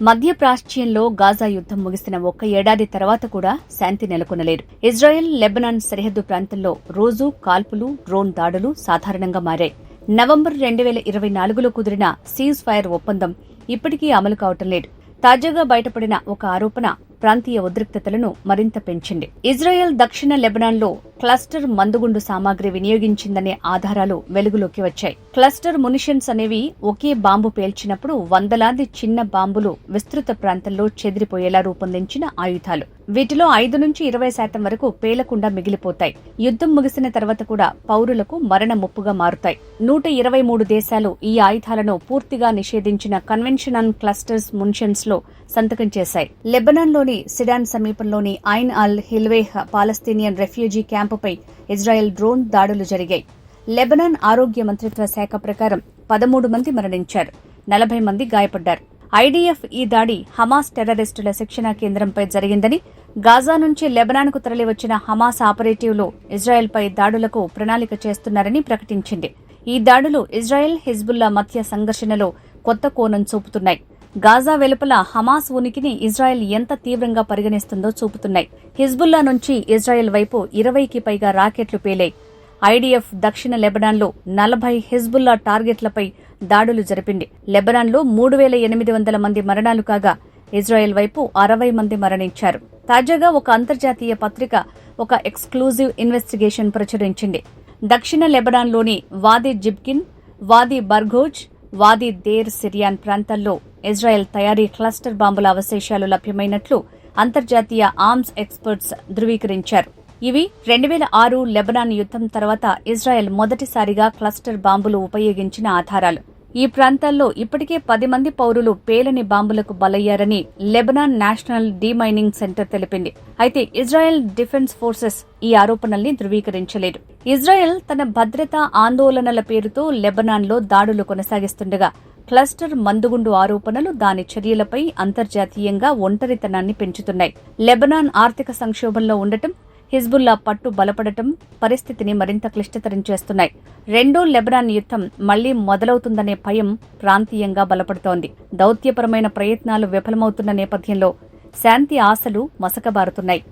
మధ్య ప్రాచ్యంలో గాజా యుద్దం ముగిసిన ఒక్క ఏడాది తర్వాత కూడా శాంతి నెలకొనలేదు. ఇజ్రాయెల్ లెబనాన్ సరిహద్దు ప్రాంతంలో రోజూ కాల్పులు డ్రోన్ దాడులు సాధారణంగా మారాయి. నవంబర్ రెండు వేల ఇరవై నాలుగులో కుదిరిన సీజ్ ఫైర్ ఒప్పందం ఇప్పటికీ అమలు కావటం లేదు. తాజాగా బయటపడిన ఒక ఆరోపణ ప్రాంతీయ ఉద్రిక్తతలను మరింత పెంచింది ఇజ్రాయెల్ దక్షిణ లెబనాన్లో క్లస్టర్ మందుగుండు సామాగ్రి వినియోగించిందనే ఆధారాలు వెలుగులోకి వచ్చాయి. క్లస్టర్ మునిషన్స్ అనేవి ఒకే బాంబు పేల్చినప్పుడు వందలాది చిన్న బాంబులు విస్తృత ప్రాంతంలో చెదిరిపోయేలా రూపొందించిన ఆయుధాలు. వీటిలో ఐదు నుంచి ఇరవై శాతం వరకు పేలకుండా మిగిలిపోతాయి. యుద్ధం ముగిసిన తర్వాత కూడా పౌరులకు మరణ ముప్పుగా మారుతాయి. నూట ఇరవై మూడు దేశాలు ఈ ఆయుధాలను పూర్తిగా నిషేధించిన కన్వెన్షన్ ఆన్ క్లస్టర్స్ మున్షన్స్లో సంతకం చేశాయి. లెబనాన్లోని సిడాన్ సమీపంలోని Ain al Hilweh Palestinian refugee క్యాంపుపై Israel drone దాడులు జరిగాయి. లెబనాన్ ఆరోగ్య మంత్రిత్వ శాఖ ప్రకారం పదమూడు మంది మరణించారు. నలభై మంది గాయపడ్డారు. ఐడీఎఫ్ ఈ దాడి హమాస్ టెర్రరిస్టుల శిక్షణా కేంద్రంపై జరిగిందని గాజా నుంచి లెబనాన్కు తరలివచ్చిన హమాస్ ఆపరేటివ్లు ఇజ్రాయెల్పై దాడులకు ప్రణాళిక చేస్తున్నారని ప్రకటించింది. ఈ దాడులు ఇజ్రాయెల్ హిజ్బుల్లా మధ్య సంఘర్షణలో కొత్త కోణం చూపుతున్నాయి. గాజా వెలుపల హమాస్ ఉనికిని ఇజ్రాయెల్ ఎంత తీవ్రంగా పరిగణిస్తుందో చూపుతున్నాయి. హిజ్బుల్లా నుంచి ఇజ్రాయెల్ వైపు ఇరవైకి పైగా రాకెట్లు పేలాయి. ఐడీఎఫ్ దక్షిణ లెబనాన్లో నలభై హిజ్బుల్లా టార్గెట్లపై దాడులు జరిపింది. లెబనాన్లో మూడు వేల ఎనిమిది వందల మంది మరణాలు కాగా ఇజ్రాయెల్ వైపు అరవై మంది మరణించారు. తాజాగా ఒక అంతర్జాతీయ పత్రిక ఒక ఎక్స్క్లూజివ్ ఇన్వెస్టిగేషన్ ప్రచురించింది. దక్షిణ లెబనాన్లోని వాది జిబ్కిన్ వాది బర్ఘోజ్ వాది దేర్ సిరియాన్ ప్రాంతాల్లో ఇజ్రాయెల్ తయారీ క్లస్టర్ బాంబుల అవశేషాలు లభ్యమైనట్లు అంతర్జాతీయ ఆర్మ్స్ ఎక్స్పర్ట్స్ ధృవీకరించారు. ఇవి రెండు వేల ఆరు లెబనాన్ యుద్ధం తర్వాత ఇజ్రాయెల్ మొదటిసారిగా క్లస్టర్ బాంబులు ఉపయోగించిన ఆధారాలు. ఈ ప్రాంతాల్లో ఇప్పటికే పది మంది పౌరులు పేలని బాంబులకు బలయ్యారని లెబనాన్ నేషనల్ డీమైనింగ్ సెంటర్ తెలిపింది. అయితే ఇజ్రాయెల్ డిఫెన్స్ ఫోర్సెస్ ఈ ఆరోపణల్ని ధృవీకరించలేదు. ఇజ్రాయెల్ తన భద్రతా ఆందోళనల పేరుతో లెబనాన్లో దాడులు కొనసాగిస్తుండగా క్లస్టర్ మందుగుండు ఆరోపణలు దాని చర్యలపై అంతర్జాతీయంగా ఒంటరితనాన్ని పెంచుతున్నాయి. లెబనాన్ ఆర్థిక సంక్షోభంలో ఉండటం హిజ్బుల్లా పట్టు బలపడటం పరిస్థితిని మరింత క్లిష్టతరం చేస్తున్నాయి. రెండో లెబనాన్ యుద్ధం మళ్ళీ మొదలవుతుందనే భయం ప్రాంతీయంగా బలపడుతోంది. దౌత్యపరమైన ప్రయత్నాలు విఫలమవుతున్న నేపథ్యంలో శాంతి ఆశలు మసకబారుతున్నాయి.